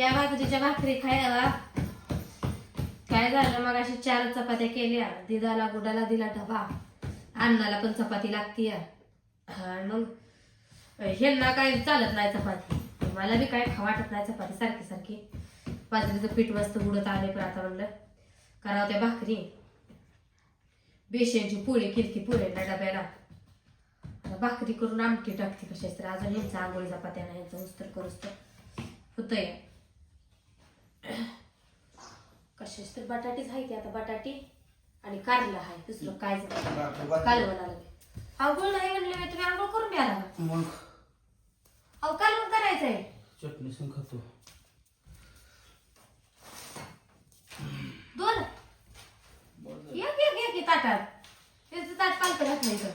या बाजरीच्या भाकरी खायला. काय झालं? मग अशी चार चपात्या केल्या. दिदाला गुडाला दिला डबा. अण्णाला पण चपाती लागती मग ह्यांना काय चालत नाही चपाती. मला बी काय खा वाटत नाही चपाती. सारखी सारखी. बाजरीचं पीठ मस्त उडत आले पण आता म्हणलं करावं त्या भाकरी. बेसनची पोळी केलती पोळ्यांना डब्याला भाकरी करून आमटी टाकते कशाच तर. अजून ह्यांचा आंघोळी चपात्या नाही ह्यांचा उस्तर करूच तर होतंय. कशाच तर बटाटीच आहे ते आता बटाटी आणि कारलं आहे दुसरं काय कालवण आलं आंघोळ नाही म्हणले मी तुम्ही आंघोळ करून द्या ना. मग? अहो कालवण करायचंय. चटणी खातो दोन एक एक एक एक ताटात त्याचं ताट पालतं घातलं इथं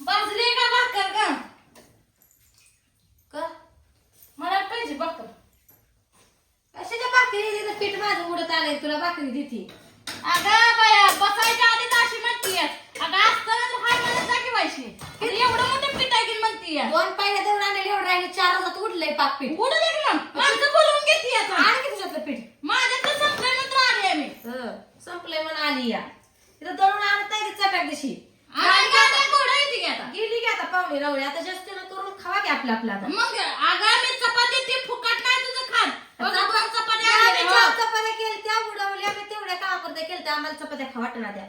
बाजरी का भाकर का का मला पाहिजे भाकर कशाच्या भाकरी तिथं पीठ आलंय तुला भाकरी देते. अगं बाया बसायच्या आधीच अशी म्हणतीये अगं असताना तू हाय मला जागी व्हायची एवढं मोठं पीठ आहे की म्हणतीये दोन पहिल्या देऊन आणले एवढं राहिले चार उठलंय पाक पीठ उडू दे मग माझं बोलवून घेते आता. आणखी तुझ्यातलं पीठ. माझ्यात संपलं नंतर आले मी. हं, संपलंय म्हणून आली या. तिथं दळून आणत नाही दिशी आणि आता? घोडा येते की आता? गेली की आता पाहुणे रावळे. आता जास्त करून खावा की आपलं आपलं आता. मग अगं मी चपाती ती फुकट नाही तुझं खात बघा दोन चपात्या आम्ही आणलेल्या, चार हो. केलत्या उडवल्या आम्ही तेवढ्या कामापुरत्या केलत्या आम्हाला चपात्या खा वाटणार त्या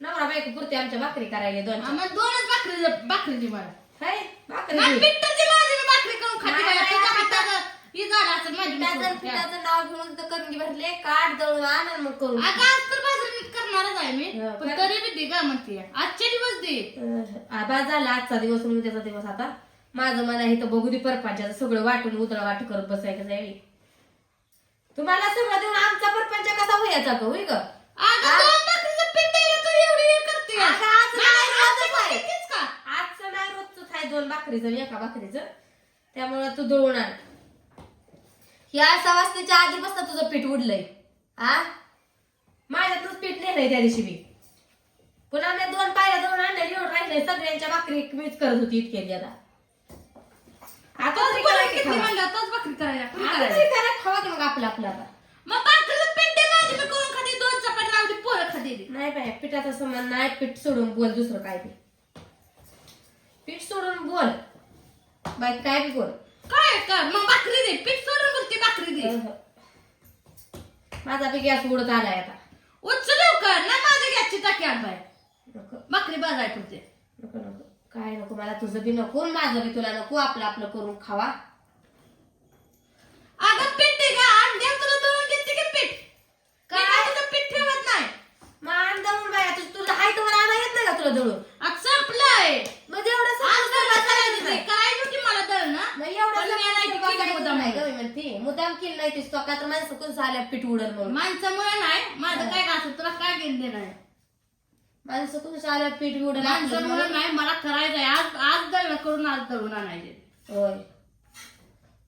नवरा बायको पुरते आमच्या भाकरी करायला दोन मग दोनच भाकरी भाकरी दे मला हाय भाकरी नाही दे. पिठ्ठाची माझी मी भाकरी करून खाते नाही, बाया. नाही, तुझ्या आता- पिठाचं ही झालं असेल माझी मी पिठाचं करून. पिठाचं नाव घेऊन तर करून भरले काट दळून आण आणि मग करून अगं आज तर बाजरी नीट करणारच आहे मी हा, पण कर. तरी बी दे का म्हणते आजचे दिवस दे झाला आजचा दिवस आणि उद्याचा दिवस आता माझं मला हे तर बघू दे परपंचाचं सगळं वाटून उदळ वाट करत बसायचं जाईल तुम्हाला सगळं देऊन आमचा परपंच कसा होयाचा का होई ग? अगं दोन भाकरीचं पीठ द्यायला तू एवढी हे करते. अगं, आज नाही, का? आजचं नाही रोजच आहे दोन भाकरीचं आणि एका भाकरीचं. त्यामुळे तू दळून आण. या सहा वाजताच्या आधीपासून तुझं पीठ उडलंय. हा माझ्यातच पीठ नेलंय त्या दिवशी मी. पुन्हा मी दोन पायऱ्या दोन आणले एवढं राहिले सगळ्यांच्या भाकरी मीच करत होती इतके आता आता तरी करा की किती खावा. म्हणलं तोच भाकरी करायला. कोण आता करायला? तरी करा खावा की मग आपलं आपलं आता. मग पीठ दे माझी मी करून खाते दोन चपाती लावते पोरं खाते दे. नाही बाय पिठाचा समान नाही पीठ सोडून बोल दुसरं काय बी पीठ सोडून बोल. बाई काय बी बोल. काय कर? मग भाकरी दे. पीठ सोडून बोलते भाकरी दे. माझा बी गॅस उडत आलाय आता. उच्च लवकर ना माझ्या गॅसची टाकी आण बाय नको. भाकरी बाजाय पुरते नको नको. काय नको मला तुझं बी नको माझं बी तुला नको आपलं आपलं करून खावा अगं पीठ दे का अंड्या तुला दळून देते की पीठ काय? काय तुझं पीठ ठेवत नाही मग आण दळून बाया तुझं तुला हाय आणा येत नाही का तुला दळून आज संपलंय मग एवढं आज करायचं करायचं नाही. ते. करायचं की मला एवढं नाही मुद्दाम. नाही गं, मी म्हणते मुद्दाम केलं नाही तीस तो का तर माणसं कोण आल्या पीठ उडल म्हणून माणसामुळे नाही माझं काय घास तुला काय घेऊन देणार आहे? माणसं कोण आल्या पीठ उडल माणसामुळे नाही मला करायचंय आज आज दळणं करून आज दळून आणायचे. होय.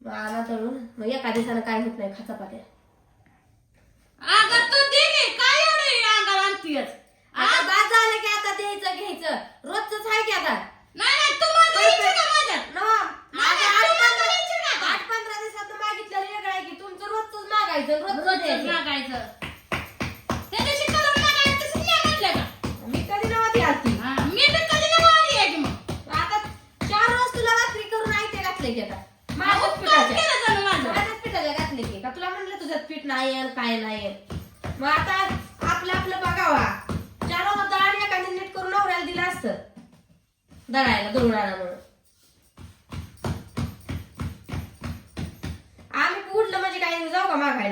मग आणा तळून मग एका दिवसानं काय होत नाही खाचा अगं तू दे की, काय एवढं हे अंगाला आणतीयस? आता बाद झालं की आता द्यायचं घ्यायचं. रोजच आहे की आता? नाही नाही तू माझं का माझ्यात आठ पंधरा-? आठ पंधरा दिवसात मागितलं वेगळं आहे की तुमचं रोजच मागायचं रोजच रोजच द्यायचं. मागायचं.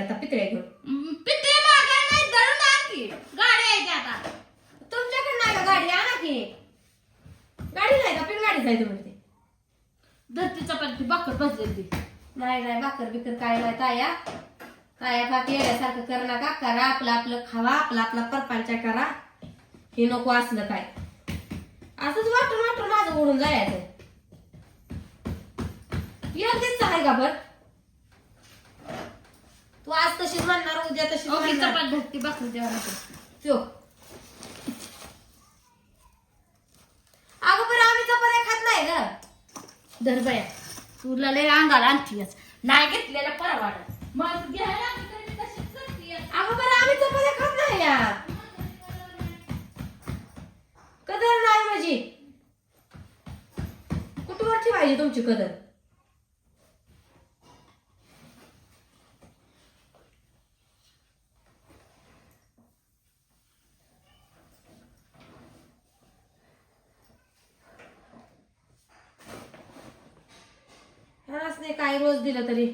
आता पितळे घेऊन. हम्म, पिते मागाय नाही की. गाडी आहे की आता? तुमच्याकडे नाही का गाडी? आणा की. गाडी नाही का? पिन गाडी जायचं म्हणते. धरती चपाती भाकर बसलेली नाही नाही भाकर बिकर काय नाही ताया. ताया बाकी येण्यासारखं कर नका. करा आपलं आपलं खावा आपला आपला परपांचा करा. हे नको असलं काय. असंच वाटून वाटून माझं उडून जायचं. एकटीच आहे का बरं? तू आज तशीच म्हणणार उद्या तशीच ओके म्हणणार. चपात धरती भाकरी द्यावा त्यो. अगं बरं आम्ही चपात्या खात नाही ग. धर बाया तुला लय अंगाला आणतीयच नाही घेतलेला परवाडत मग घ्यायला लागली तरी तशीच करतीयस. अगं बरं आम्ही चपात्या खात नाही या कदर नाही माझी. कुठवर ठेवायची तुमची कदर ह्यालाच नाही काय रोज दिलं तरी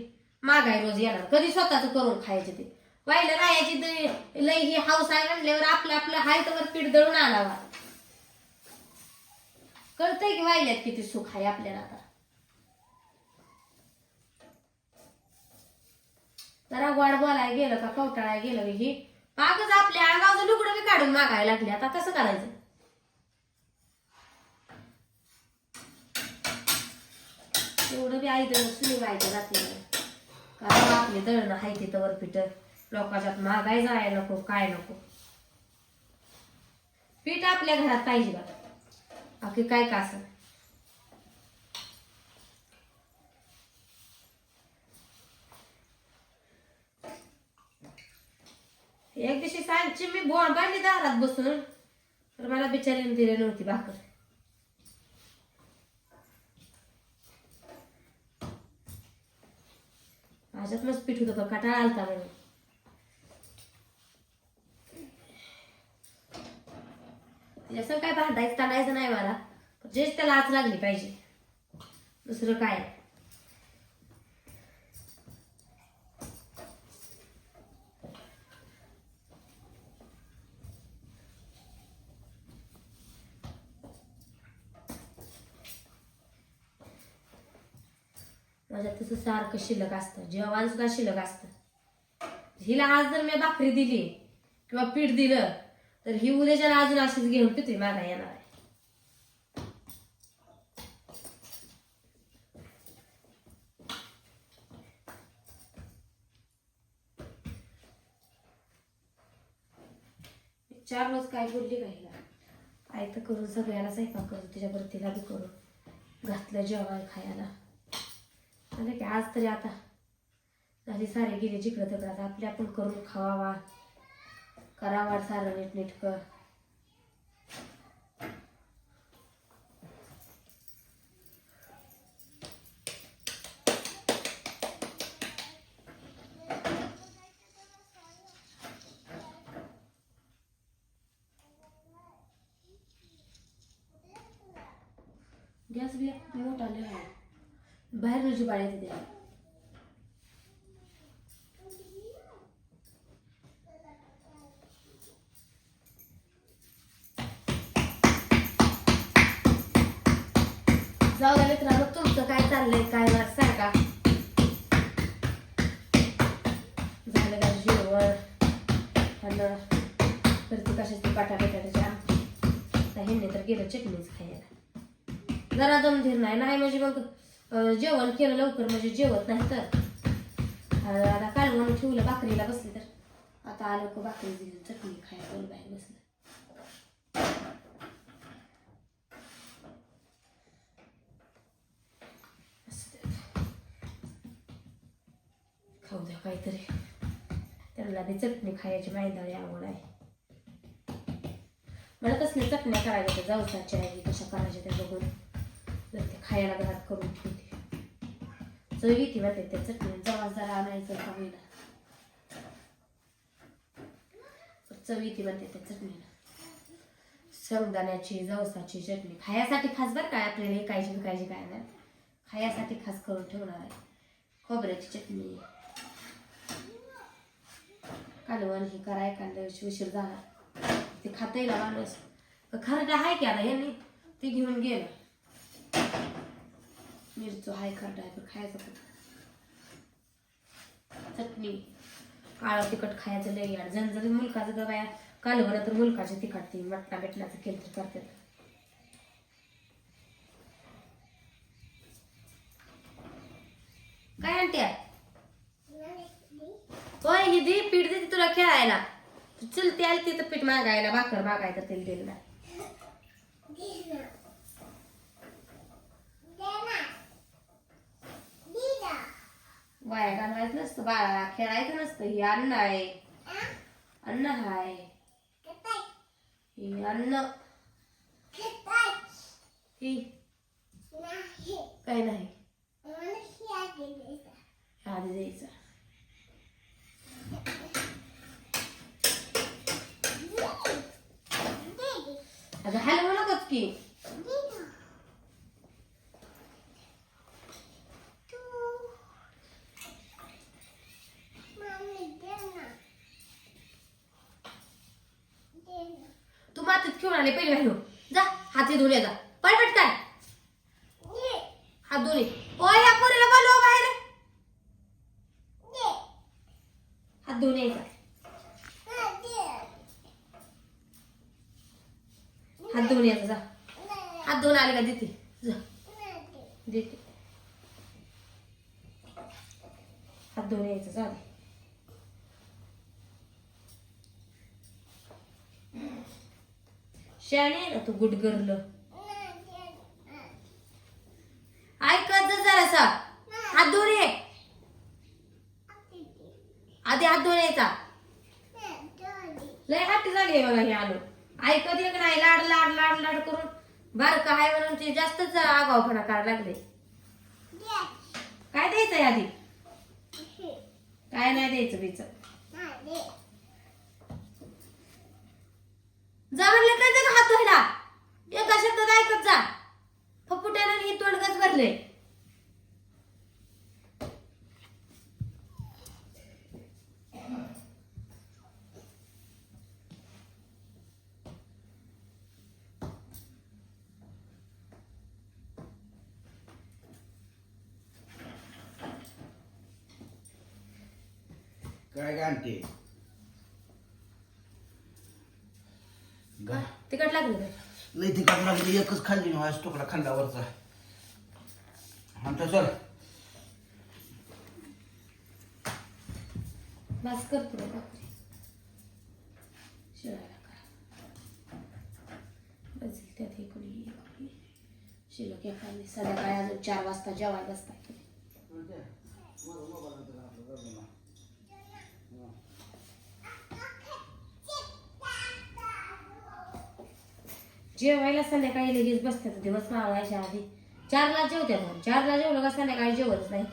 मागाय रोज येणार. कधी स्वतःच करून खायचे ते. वाईला राहायची लई ही हाऊस आहे म्हणल्यावर आपलं आपलं हाय तर पीठ दळून आणावा. कळतंय की वाहिल्यात किती सुख आहे आपल्याला आता. जरा वाढ बोलाय गेलं का कवटाळा गेलं ही. पाकच आपल्या अंगावचं लुगडं बी काढून मागायला लागले. आता कसं करायचं? एवढं बी आई तर सुनी व्हायचं रात्री कारण आपले दळण हाय तिथं तवर पीठ लोकांच्यात महागाई जाय नको काय नको. पीठ आपल्या घरात पाहिजे बघा बाकी काय का असं? एक दिवशी सांगची मी बोंबाली दारात बसून. तर मला बिचारी दिली नव्हती भाकर. माझ्यात मस्त पीठ होतं पण कटाळा आलता म्हणून त्याचं काय भांडायचं ताणायचं नाही मला. जेच त्याला आज लागली पाहिजे. दुसरं काय? माझ्यात तसं सारखं शिल्लक असतं जेवण सुद्धा शिल्लक असतं. हिला आज जर मी भाकरी दिली किंवा पीठ दिलं तर ही उद्याच्या अजून अशीच घेऊन पितळी मला येणार आहे. चार रोज काय बोलली का हिला? काय तर करून सगळ्याला स्वयंपाक करू तिच्या तिला बी करू घातलं जेवाय खायला. आलं की आज तरी आता झाली सारे गेले जिकडं तिकडं. आता आपल्या आपण करून खावावा. करावा सारं नीट तुमचं काय चाललंय? काय मला सांगा झालं का जेवण? तर तू कशाची पाटा बटाट्याच्या आता ह्यांनी तर गेलं चटणीच खायला. जरा दम धीर नाही. नाही म्हणजे मग जेवण केलं लवकर म्हणजे जेवत नाही तर. आता कालवण ठेवलं भाकरीला बसली तर. आता आलं का भाकरी दिली चटणी खायला बोल बाहेर बसलं. काहीतरी. त्यांना ती चटणी खायची मैदानी आवड आहे. मला कसल्या चटण्या करायच्या त्या जवसाच्या आहे कशा करायच्या त्या बघून. जर ते खायला घरात करून ठेवते चव येते वाटते त्या चटणी जवळ जरा आणायचं का होईना चव येते म्हणते त्या चटणीला. शेंगदाण्याची जवसाची चटणी. खायासाठी खास बरं काय आपल्याला एकायची विकायची काय नाही. खायासाठी खास करून ठेवणार आहे. खोबऱ्याची चटणी. कालवण हे कराय कांदा उशीर झाला. ते खाता येईल माणूस खरडा आहे की आता यांनी? ते घेऊन गेलं. मिरचो हाय खरडा आहे पण खायचं कुठं? चटणी. काळं तिखट खायचं लय याड जण जरी मुलकाचं तर बाया. कालवण तर मुलकाचे तिखट ती मटणा बेटणाचं केलं तर करतात. पीठ मागायला भाकर मागायला तर तेल नाही वाया घालवायचं नसतं बाळा खेळायचं नसतं. ही अन्न आहे. अन्न हाय. ही अन्न. ही. काय नाही. आधी द्यायचं. अगं हॅलो नकोच की. तू मातीत खेळून आले पहिले हॅलो जा हाती धुले जा. पटपट काय हात धुले ओ या पोरीला बोलव बाहेर हात धुवून यायचा हात धुवून यायचा जा. हात धुवून आले का? देते. जा. देते. हात धुवून यायचं जा. शाणे ना तू गुड गर्ल ऐकत जरासा. हात धुवून ये. आधी हात धुवून यायचा. लय हाती झाली बघा हे आलो. ऐकत एक नाही लाड लाड लाड लाड करून बारका आहे म्हणून ते जास्तच आगावपणा करायला लागले. काय द्यायचंय आधी? काय नाही द्यायचं बीच जा म्हणलं काय का हात धुवायला एका शब्दात ऐकत जा. फपुट्यानं ही तोडगच भरले काय आणते? तिकट लागलं का? लई तिखट लागली एकच खाल्ली ना आज तुकडा खाल्ल्यावरचा. म्हणतो चल. बस कर तुला भाकरी शिळायला करा. बस त्यात हे कोणी एखादी संध्याकाळी अजून चार वाजता जेवायला बसताय जेवायला संध्याकाळी लगेच बसतात दिवस मावळायच्या आधी. चारला जेवत्यात चारला जेवलं का संध्याकाळी जेवतच नाही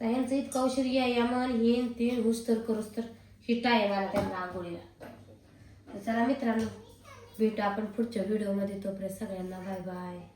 तर ह्यांचं इतकं औषध या यामन हे ते हुस्तर करूस तर ही टाईम आला त्यांना आंघोळीला. तर चला मित्रांनो भेटू आपण पुढच्या व्हिडिओमध्ये तोपर्यंत सगळ्यांना बाय बाय